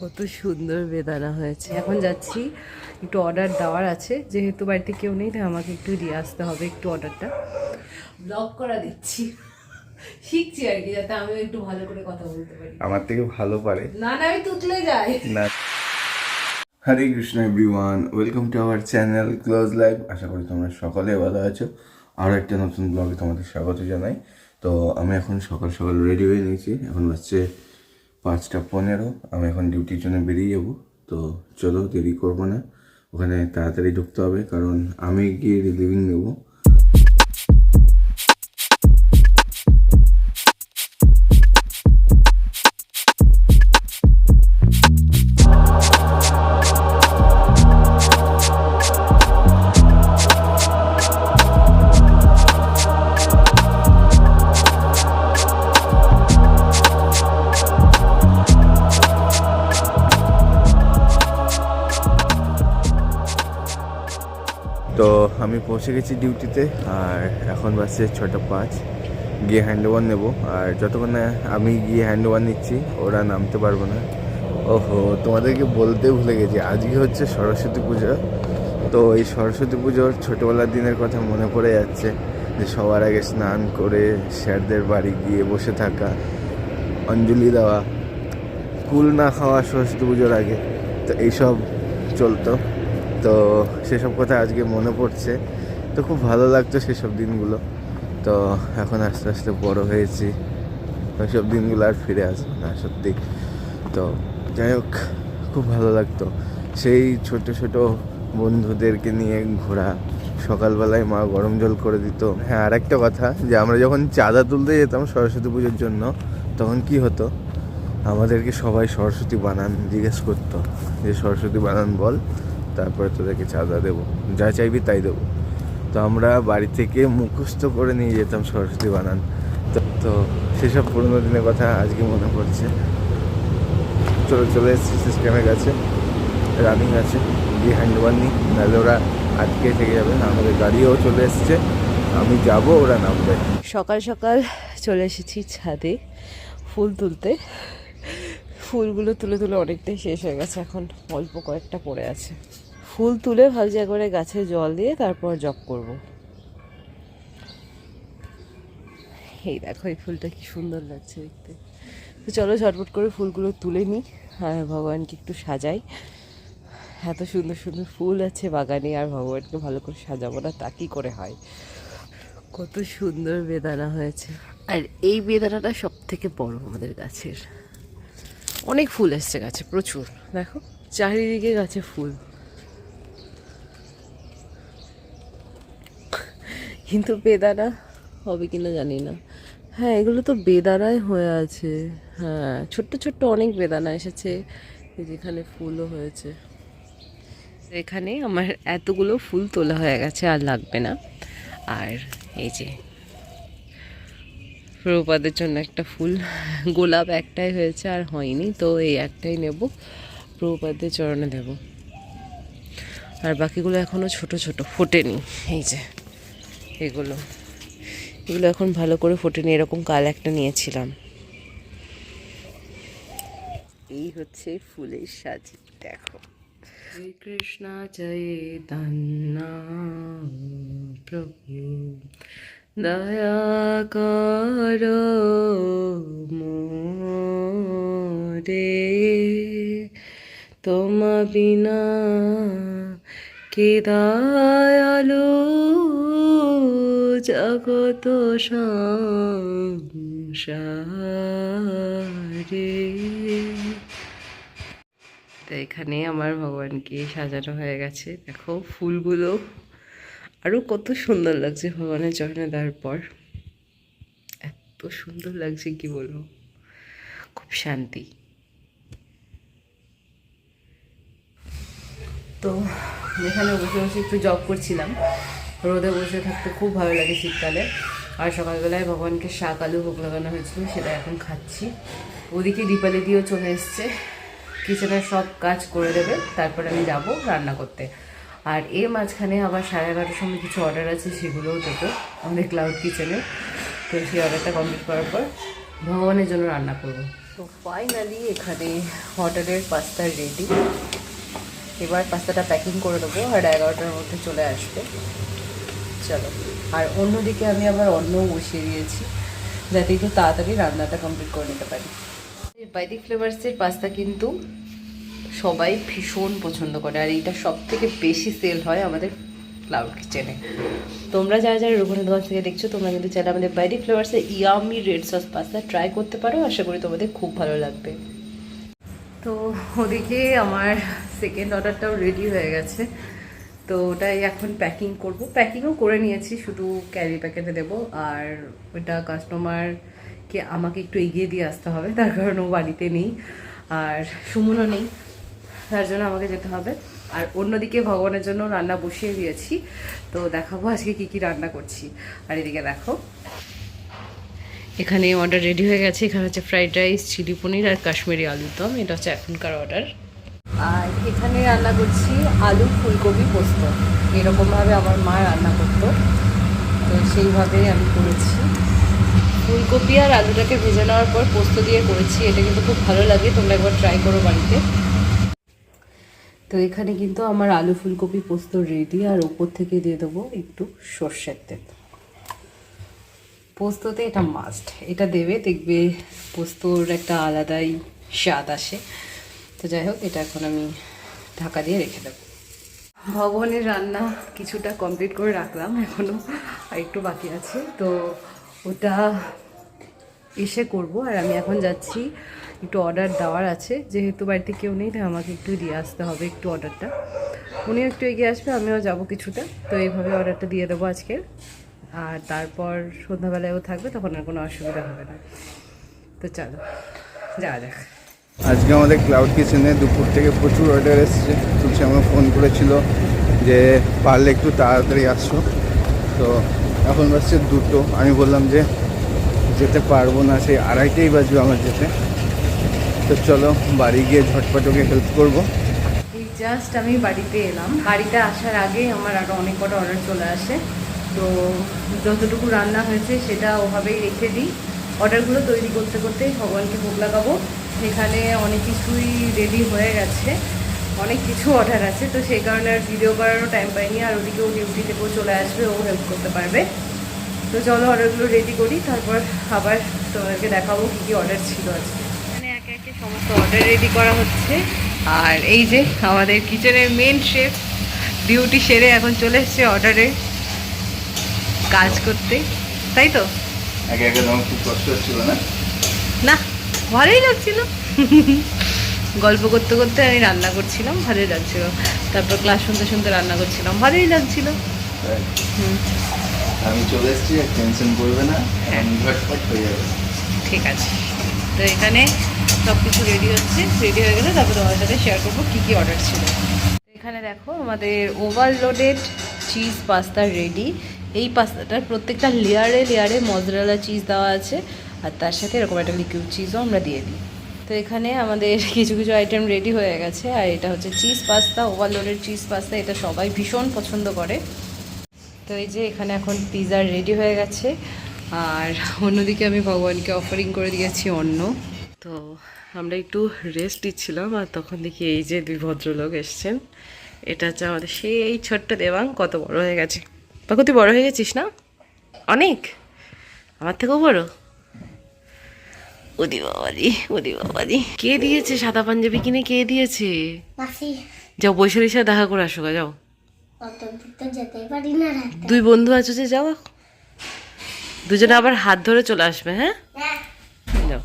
কত সুন্দর বেদানা হয়েছে। এখন যাচ্ছি একটু অর্ডার দেওয়ার আছে। যেহেতু বাড়িতে কেউ নেই তাই আমাকে একটু দিয়ে আসতে হবে একটু অর্ডারটা ব্লগ করা দিচ্ছি। শিখছি আর কি যাতে আমিও একটু ভালো করে কথা বলতে পারি। আমার থেকে ভালো পারে। না না আমি তুতলে যাই। না। Hare Krishna everyone welcome to our channel close live আশা করি তোমরা সকলে ভালো আছো। আরও একটা নতুন ব্লগে তোমাদের স্বাগত জানাই। তো আমি এখন সকাল সকাল রেডি হয়ে নিয়েছি। এখন হচ্ছে পাঁচটা পনেরো, আমি এখন ডিউটির জন্য বেরিয়ে যাব। তো চলো দেরি করব না, ওখানে তাড়াতাড়ি ঢুকতে হবে, কারণ আমি গিয়ে রিলিভিং নেব। আমি পৌঁছে গেছি ডিউটিতে, আর এখন বাজছে ছটা পাঁচ। গিয়ে হ্যান্ড ওভার নেব, আর যতক্ষণ না আমি গিয়ে হ্যান্ড ওভার নিচ্ছি, ওরা নামতে পারব না। ওহো, তোমাদেরকে বলতে ভুলে গেছি, আজকে হচ্ছে সরস্বতী পুজো। তো এই সরস্বতী পুজোর ছোটোবেলার দিনের কথা মনে পড়ে যাচ্ছে, যে সবার আগে স্নান করে স্যারদের বাড়ি গিয়ে বসে থাকা, অঞ্জলি দেওয়া, কুল না খাওয়া সরস্বতী পুজোর আগে। তো এইসব চলতো। তো সেসব কথা আজকে মনে পড়ছে। তো খুব ভালো লাগতো সেসব দিনগুলো। তো এখন আস্তে আস্তে বড় হয়েছি। ওইসব দিনগুলো আর ফিরে আসবে না, সত্যি। তো যাই হোক, খুব ভালো লাগতো। সেই ছোট ছোট বন্ধুদেরকে নিয়ে ঘোরা, সকালবেলায় মা গরম জল করে দিত। হ্যাঁ আর একটা কথা যে আমরা যখন চাঁদা তুলতে যেতাম সরস্বতী পুজোর জন্য, তখন কি হতো? আমাদেরকে সবাই সরস্বতী বানান জিজ্ঞেস করতো যে, সরস্বতী বানান বল। তারপরে তোদেরকে চাঁদা দেবো। যা চাইবি তাই দেবো। তো আমরা বাড়ি থেকে মুখস্থ করে নিয়ে যেতাম সরস্বতী বানান। তো সেসব পুরোনো দিনের কথা আজকে মনে পড়ছে। চলে চলে এসেছি সিস্টেমের কাছে। রানিং আছে গিয়ে হ্যান্ড ওভার নিই নাহলে ওরা আটকে থেকে যাবে। আমাদের গাড়িও চলে এসছে। আমি যাব, ওরা নামবে। সকাল সকাল চলে এসেছি ছাদে ফুল তুলতে। ফুলগুলো তুলে তুলে অনেকটাই শেষ হয়ে গেছে। এখন অল্প কয়েকটা পড়ে আছে। ফুল তুলে ভালজা করে গাছে জল দিয়ে তারপর জপ করব। এই দেখো, এই ফুলটা কি সুন্দর লাগছে দেখতে। তো চলো ঝটপট করে ফুলগুলো তুলে নিই, আর ভগবানকে একটু সাজাই। এত সুন্দর সুন্দর ফুল আছে বাগানে, আর ভগবানকে ভালো করে সাজাবো না, তা কি করে হয়? কত সুন্দর বেদানা হয়েছে। আর এই বেদানাটা সব থেকে বড় আমাদের গাছের। অনেক ফুল এসছে গাছে, প্রচুর। দেখো, চারিদিকে গাছে ফুল। কিন্তু বেদানা হবে কিনা জানি না। হ্যাঁ এগুলো তো বেদানায় হয়ে আছে। হ্যাঁ ছোট্ট ছোট্ট অনেক বেদানা এসেছে যেখানে ফুলও হয়েছে। এখানে আমার এতগুলো ফুল তোলা হয়ে গেছে, আর লাগবে না। আর এই যে প্রভুপাদের জন্য একটা ফুল, গোলাপ একটাই হয়েছে আর হয়নি, তো এই একটাই নেব প্রভুপাদের চরণে দেব। আর বাকিগুলো এখনও ছোট ছোট, ফোটেনি, এই যে। এগুলো। এগুলো এখন ভালো করে ফোটেনি এরকম কাল একটা নিয়েছিলাম। এই হচ্ছে ফুলের সাজ, দেখো। শ্রী কৃষ্ণ চৈতন্য প্রভু। দয়া কর মোরে, তোমা বিনা কে দয়ালু জগত সংসারে। তো এখানে আমার ভগবানকে সাজানো হয়ে গেছে। দেখো ফুলগুলো। আরও কত সুন্দর লাগছে ভগবানের চরণে দেওয়ার পর। এত সুন্দর লাগছে, কি বলব? খুব শান্তি। তো এখানে বসে বসে একটু জব করছিলাম। রোদে বসে থাকতে খুব ভালো লাগে শীতকালে। আর সকালবেলায় ভগবানকে শাক, আলু, ভোগ লাগানো হয়েছিল, সেটা এখন খাচ্ছি। ওদিকে দীপালি দিয়েও চলে এসছে। কিচেনের সব কাজ করে দেবে, তারপর আমি যাব রান্না করতে। আর এর মাঝখানে আবার সাড়ে এগারোটার সময় কিছু অর্ডার আছে, সেগুলোও দেবো আমাদের ক্লাউড কিচেনে তো সেই অর্ডারটা কমপ্লিট করার পর ভগবানের জন্য রান্না করব। তো ফাইনালি এখানে অর্ডারের পাস্তা রেডি এবার পাস্তাটা প্যাকিং করে দেবো, আর এগারোটার মধ্যে চলে আসবে। চলো। আর অন্যদিকে আমি আবার অন্য বসিয়ে দিয়েছি, যাতে একটু তাড়াতাড়ি রান্নাটা কমপ্লিট করে নিতে পারি। বাইদি ফ্লেভার্সের পাস্তা কিন্তু সবাই ভীষণ পছন্দ করে, আর এইটা সব থেকে বেশি সেল হয় আমাদের ক্লাউড কিচেনে তোমরা যারা যারা রঘুনাথ দোকান থেকে দেখছ, তোমরা কিন্তু চাইলে আমাদের বাইডি ফ্লেভার্সের yummy red sauce pasta try করতে পারো, আশা করি তোমাদের খুব ভালো লাগবে। তো ওদিকে আমার সেকেন্ড অর্ডারটাও রেডি হয়ে গেছে। তো ওটাই এখন প্যাকিং করব। প্যাকিংও করে নিয়েছি, শুধু ক্যারি প্যাকেটে দেব। আর ওটা কাস্টমারকে আমাকে একটু এগিয়ে দিয়ে আসতে হবে, তার কারণ ও বাড়িতে নেই। আর সুমনও নেই, তার জন্য আমাকে যেতে হবে। আর অন্যদিকে ভগবানের জন্য রান্না বসিয়ে দিয়েছি। তো দেখাবো আজকে কি কি রান্না করছি। আর এদিকে দেখো। এখানে অর্ডার রেডি হয়ে গেছে। এখানে হচ্ছে ফ্রাইড রাইস চিলি পনির আর কাশ্মীরি আলুর দম। এটা হচ্ছে এখনকার অর্ডার আর এখানে রান্না করছি আলু ফুলকপি পোস্ত। এরকমভাবে আমার মা রান্না করতো। তো সেইভাবেই আমি করেছি। ফুলকপি আর আলুটাকে ভেজে নেওয়ার পর পোস্ত দিয়ে করেছি। এটা কিন্তু খুব ভালো লাগে। তোমরা একবার ট্রাই করো বাড়িতে। তো এখানে কিন্তু আমার আলু ফুলকপি পোস্ত রেডি আর ওপর থেকে দিয়ে দেবো একটু সর্ষের তেল। পোস্ততে এটা মাস্ট এটা দেবে, দেখবে পোস্তর একটা আলাদাই স্বাদ আসে। তো যাই হোক, এটা এখন আমি ঢাকা দিয়ে রেখে দেবো। ভগবানের রান্না কিছুটা কমপ্লিট করে রাখলাম এখনও আর একটু বাকি আছে। তো ওটা এসে করব, আর আমি এখন যাচ্ছি, একটু অর্ডার দেওয়ার আছে। যেহেতু বাড়িতে কেউ নেই, তাই আমাকে একটু দিয়ে আসতে হবে একটু অর্ডারটা উনিও একটু এগিয়ে আসবে, আমিও যাব কিছুটা। তো এইভাবে অর্ডারটা দিয়ে দেবো আজকে আর তারপর সন্ধ্যাবেলায়ও থাকবে, তখন আর কোনো অসুবিধা হবে না। তো চলো, যাওয়া যাক। আজকে আমাদের ক্লাউড কিচেনে দুপুর থেকে প্রচুর অর্ডার এসেছে। তুলসী আমাকে ফোন করেছিল যে, পারলে একটু তাড়াতাড়ি আসো। তো এখন বাজছে দুটো। আমি বললাম যে, যেতে পারব না, সেই আড়াইটেই বাজবে আমার যেতে। তো চলো, বাড়ি গিয়ে ঝটপট ওকে হেল্প করব। জাস্ট আমি বাড়িতে এলাম। বাড়িতে আসার আগে আমার আরও অনেক কটা অর্ডার চলে আসে। তো যতটুকু রান্না হয়েছে সেটা ওভাবেই রেখে দিই। অর্ডারগুলো তৈরি করতে করতেই ভগবানকে ভোগ লাগাবো। এখানে অনেক কিছুই রেডি হয়ে গেছে। অনেক কিছু অর্ডার আছে তো সেই কারণে আর ভিডিও করারও টাইম পাইনি আর ওদিকেও ডিউটি থেকেও চলে আসবে ও হেল্প করতে পারবে। তো চলো অর্ডারগুলো রেডি করি তারপর আবার তোমাদেরকে দেখাবো কী কী অর্ডার ছিল আজকে। এখানে একে একে সমস্ত অর্ডার রেডি করা হচ্ছে। আর এই যে আমাদের কিচেনের মেন শেফ ডিউটি সেরে এখন চলে এসছে অর্ডারে কাজ করতে। তাই তো? একে একে খুব কষ্ট হচ্ছিল না? না ভালোই লাগছিল গল্প করতে করতে আমি রান্না করছিলাম ভালোই লাগছিল তারপর ক্লাস শুনতে শুনতে রান্না করছিলাম ভালোই লাগছিল আমি চলে এসেছি টেনশন করবে না ঝটপট হয়ে যাবে। ঠিক আছে। তো এখানে সব কিছু রেডি হচ্ছে রেডি হয়ে গেলে তারপর তোমার সাথে শেয়ার করব কী কী অর্ডার ছিল। এখানে দেখো আমাদের ওভারলোডেড চিজ পাস্তা রেডি এই পাস্তাটার প্রত্যেকটা লেয়ারে লেয়ারে মজরালা চিজ দেওয়া আছে। আর তার সাথে এরকম একটা লিকুইড চিজও আমরা দিয়ে দিই। তো এখানে আমাদের কিছু কিছু আইটেম রেডি হয়ে গেছে, আর এটা হচ্ছে চিজ পাস্তা ওভারলোডের চিজ পাস্তা এটা সবাই ভীষণ পছন্দ করে। তো এই যে এখানে এখন পিৎজা রেডি হয়ে গেছে, আর অন্যদিকে আমি ভগবানকে অফারিং করে দিয়েছি অন্য তো আমরা একটু রেস্ট দিচ্ছিলাম, আর তখন দেখি এই যে দুই ভদ্রলোক এসছেন। এটা হচ্ছে আমাদের সেই ছোট্ট দেবাং কত বড় হয়ে গেছে। বাকু তুই বড় হয়ে গেছিস না? অনেক? আমার থেকেও বড়? ওদি বাবাজি ওদি বাবাজি কে দিয়েছে সাদা পাঞ্জাবি কিনে? কে দিয়েছে? যাও বৈশালীর সাথে দেখা করে আসো যাও। দুই বন্ধু আছো যে যাও দুজনে আবার হাত ধরে চলে আসবে হ্যাঁ? হ্যাঁ। যাও।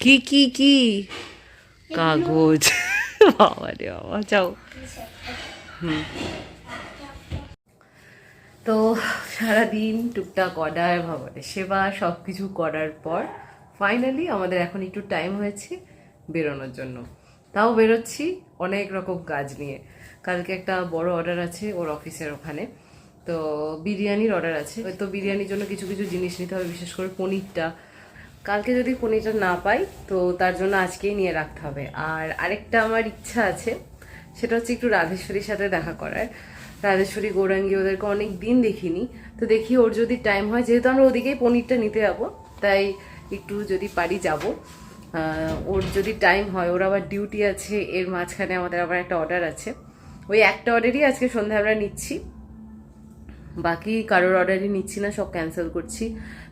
কি কি কি? কাগজ। বাবা রে বাবা যাও। হুম। তো সারাদিন টুকটাক অর্ডার ভবনের সেবা সব কিছু করার পর ফাইনালি আমাদের এখন একটু টাইম হয়েছে বেরোনোর জন্য। তাও বেরোচ্ছি অনেক রকম কাজ নিয়ে। কালকে একটা বড় অর্ডার আছে ওর অফিসের ওখানে। তো বিরিয়ানির অর্ডার আছে। তো বিরিয়ানির জন্য কিছু কিছু জিনিস নিতে হবে, বিশেষ করে পনিরটা। কালকে যদি পনিরটা না পাই, তো তার জন্য আজকেই নিয়ে রাখতে হবে। আর আরেকটা আমার ইচ্ছা আছে, সেটা হচ্ছে একটু রাধেশ্বরীর সাথে দেখা করার। রাজেশ্বরী, গৌরাঙ্গী ওদেরকে অনেক দিন দেখিনি। তো দেখি ওর যদি টাইম হয়, যেহেতু আমরা ওদিকেই পনিরটা নিতে যাব, তাই একটু যদি পারি যাব। ওর যদি টাইম হয়, ওর আবার ডিউটি আছে, এর মাঝখানে আমাদের আবার একটা অর্ডার আছে। ওই একটা অর্ডারই আজকে সন্ধ্যায় আমরা নিচ্ছি। বাকি কারোর অর্ডারই নিচ্ছি না, সব ক্যান্সেল করছি।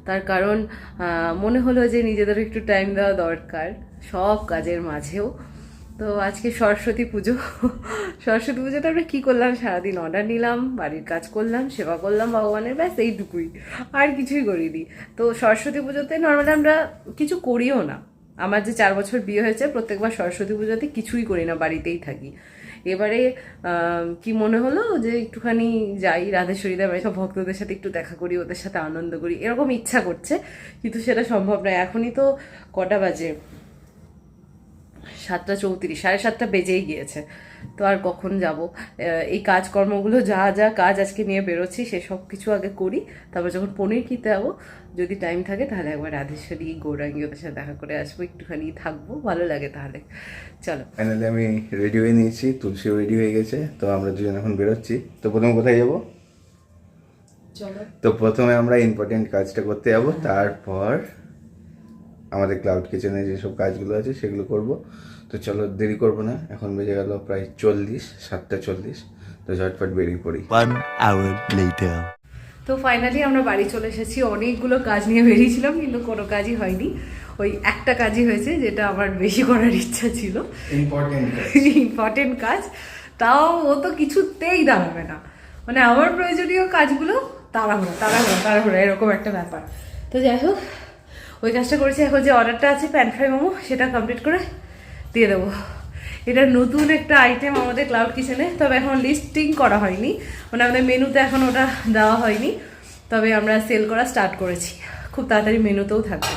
তার কারণ মনে হলো যে নিজেদের একটু টাইম দেওয়া দরকার, সব কাজের মাঝেও। তো আজকে সরস্বতী পুজো। সরস্বতী পুজোতে আমরা কী করলাম? সারাদিন অর্ডার নিলাম, বাড়ির কাজ করলাম, সেবা করলাম ভগবানের, ব্যাস এইটুকুই। আর কিছুই করিনি। তো সরস্বতী পুজোতে নর্মালি আমরা কিছু করিও না। আমার যে চার বছর বিয়ে হয়েছে, প্রত্যেকবার সরস্বতী পুজোতে কিছুই করি না, বাড়িতেই থাকি। এবারে কি মনে হলো যে একটুখানি যাই রাধেশ্বরীদের বাড়ি সব ভক্তদের সাথে একটু দেখা করি, ওদের সাথে আনন্দ করি, এরকম ইচ্ছা করছে, কিন্তু সেটা সম্ভব নয়। এখনই তো কটা বাজে। সাতটা চৌত্রিশ সাড়ে সাতটা বেজেই গিয়েছে। তো আর কখন যাব? এই কাজকর্মগুলো যা যা কাজ আজকে নিয়ে বেরোচ্ছি সেসব কিছু আগে করি। তারপর যখন পনির কিনতে যাব যদি টাইম থাকে তাহলে একবার রাধেশ্বরী গৌরাঙ্গী ওদের সাথে দেখা করে আসব। একটুখানি থাকব ভালো লাগে তাহলে। চলো। ফাইনালি আমি রেডি হয়ে নিয়েছি তুলসীও রেডি হয়ে গেছে। তো আমরা দুজন এখন বেরোচ্ছি। তো প্রথমে কোথায় যাব? চলো। তো প্রথমে আমরা ইম্পর্টেন্ট কাজটা করতে যাব। তারপর আমাদের ক্লাউড কিচেনে যেসব কাজগুলো আছে সেগুলো করব। তো চলো দেরি করব না এখন বেজে গেল প্রায় চল্লিশ সাতটা চল্লিশ তো ঝটপট বেরিয়ে পড়ি। One hour later. তো ফাইনালি আমরা বাড়ি চলে এসেছি অনেকগুলো কাজ নিয়ে বেরিয়েছিলাম কিন্তু কোনো কাজই হয়নি। ওই একটা কাজই হয়েছে যেটা আমার বেশি করার ইচ্ছা ছিল। ইম্পর্টেন্ট ইম্পর্টেন্ট কাজ। তাও ও তো কিছুতেই দাঁড়াবে না। মানে আমার প্রয়োজনীয় কাজগুলো তাড়াহুড়ো তাড়াহুড়ো তাড়াহুড়ো এরকম একটা ব্যাপার। তো যাই হোক ওই কাজটা করেছি। এখন যে অর্ডারটা আছে প্যান ফ্রাই মোমো সেটা কমপ্লিট করে দিয়ে দেবো। এটা নতুন একটা আইটেম আমাদের ক্লাউড কিচেনে তবে এখন লিস্টিং করা হয়নি। মানে আমাদের মেনুতে এখন ওটা দেওয়া হয়নি। তবে আমরা সেল করা স্টার্ট করেছি। খুব তাড়াতাড়ি মেনুতেও থাকবে।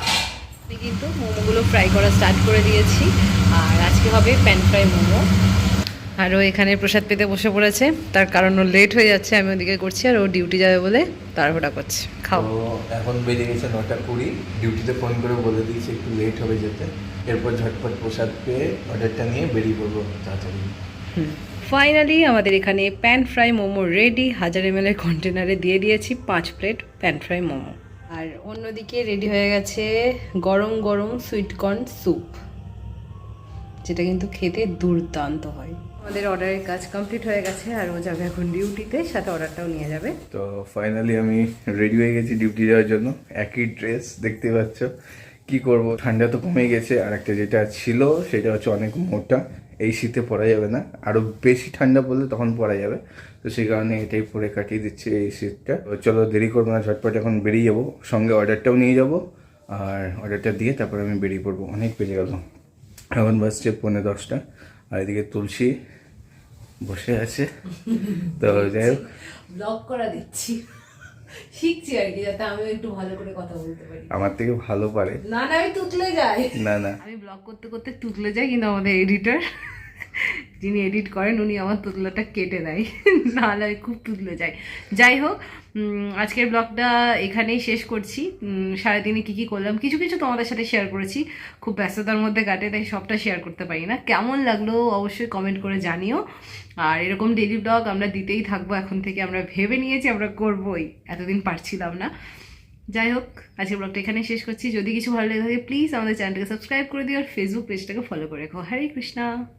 কিন্তু মোমোগুলো ফ্রাই করা স্টার্ট করে দিয়েছি। আর আজকে হবে প্যান ফ্রাই মোমো। আর ও এখানে প্রসাদ পেতে বসে পড়েছে। তার কারণ ও লেট হয়ে যাচ্ছে আমি ওদিকে করছি আর ও ডিউটি যাবে বলে তাড়াহুড়া করছে। খাও। এখন বেজে গেছে নটা কুড়ি ডিউটিতে ফোন করে বলে দিয়েছি একটু লেট হবে যেতে। এরপর ঝটপট প্রসাদ পেয়ে অর্ডারটা নিয়ে বেরিয়ে পড়ব তাড়াতাড়ি। ফাইনালি আমাদের এখানে প্যান ফ্রাই মোমো রেডি হাজার এম এর কন্টেনারে দিয়ে দিয়েছি পাঁচ প্লেট প্যান ফ্রাই মোমো। আর অন্যদিকে রেডি হয়ে গেছে গরম গরম সুইটকর্ন স্যুপ যেটা কিন্তু খেতে দুর্দান্ত হয়। আমাদের অর্ডারের কাজ কমপ্লিট হয়ে গেছে আর ও যাবে এখন ডিউটিতে সাথে অর্ডারটাও নিয়ে যাবে। তো ফাইনালি আমি রেডি হয়ে গেছি ডিউটি যাওয়ার জন্য। একই ড্রেস দেখতে পাচ্ছ। কি করব? ঠান্ডা তো কমে গেছে। আর একটা যেটা ছিল, সেটা হচ্ছে অনেক মোটা। এই শীতে পরা যাবে না। আরও বেশি ঠান্ডা পড়লে তখন পরা যাবে। তো সেই কারণে এটাই পরে কাটিয়ে দিচ্ছি এই শীতটা। চলো দেরি করব না, ঝটপট এখন বেরিয়ে যাব। সঙ্গে অর্ডারটাও নিয়ে যাব। আর অর্ডারটা দিয়ে তারপরে আমি বেরিয়ে পড়ব। অনেক বেজে গেল। এখন বাজছে পৌনে দশটা। আর এদিকে তুলসী বসে আছে। তো যাই হোক। ব্লগ করা দিচ্ছি। শিখছি আর কি যাতে আমি একটু ভালো করে কথা বলতে পারি। আমার থেকে ভালো পারে। না না আমি তুতলে যাই। না না। আমি ব্লগ করতে করতে তুতলে যাই কিন্তু আমাদের এডিটর যিনি এডিট করেন, উনি আমার তুতলাটা কেটে দেয়। নাহলে আমি খুব তুতলে যাই। যাই হোক আজকের ব্লগটা এখানেই শেষ করছি। সারাদিনে কী কী করলাম, কিছু কিছু তোমাদের সাথে শেয়ার করেছি। খুব ব্যস্ততার মধ্যে কাটে, তাই সবটা শেয়ার করতে পারি না। কেমন লাগল অবশ্যই কমেন্ট করে জানিও। আর এরকম ডেলি ব্লগ আমরা দিতেই থাকব, এখন থেকে আমরা ভেবে নিয়েছি আমরা করবোই। এতদিন পারছিলাম না। যাই হোক, আজকের ব্লগটা এখানে শেষ করছি। যদি কিছু ভালো লেগে থাকে প্লিজ আমাদের চ্যানেলটাকে সাবস্ক্রাইব করে দিও আর ফেসবুক পেজটাকে ফলো করে রেখো। হরে কৃষ্ণা।